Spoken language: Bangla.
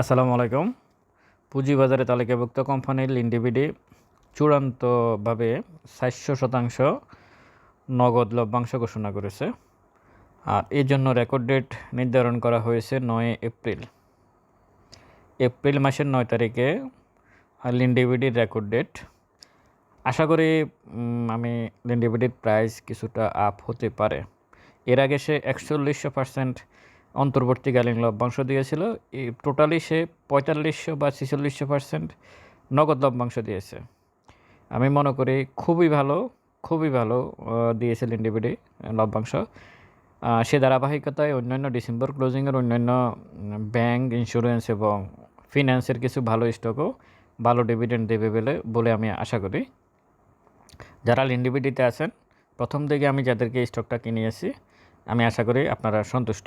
আসসালামু আলাইকুম। পুঁজিবাজারে তালিকাভুক্ত কোম্পানির ইন্ডিভিডি চূড়ান্তভাবে চারশো শতাংশ নগদ লভ্যাংশ ঘোষণা করেছে। আর এর জন্য রেকর্ড ডেট নির্ধারণ করা হয়েছে নয় এপ্রিল। এপ্রিল মাসের নয় তারিখে লিন্ডিভিডির রেকর্ড ডেট। আশা করি আমি লিন্ডিভিডির প্রাইস কিছুটা আপ হতে পারে। এর আগে সে একচল্লিশশো পার্সেন্ট অন্তর্বর্তীকালীন লভ্যাংশ দিয়েছিল। টোটালি সে পঁয়তাল্লিশশো বা ছেচল্লিশশো পার্সেন্ট নগদ লভ্যাংশ দিয়েছে। আমি মনে করি খুবই ভালো খুবই ভালো আহ, দিয়েছে লিন্ডিভিডি লভ্যাংশ সে ধারাবাহিকতায় অন্যান্য ডিসেম্বর ক্লোজিংয়ের অন্যান্য ব্যাংক ইন্স্যুরেন্স এবং ফিন্যান্সের কিছু ভালো স্টকও ভালো ডিভিডেন্ড দেবে বলে বলে আমি আশা করি। যারা লিন্ডিভিডিতে আছেন প্রথম দিকে আমি যাদেরকে স্টকটা কিনিয়েছি আমি আশা করি আপনারা সন্তুষ্ট।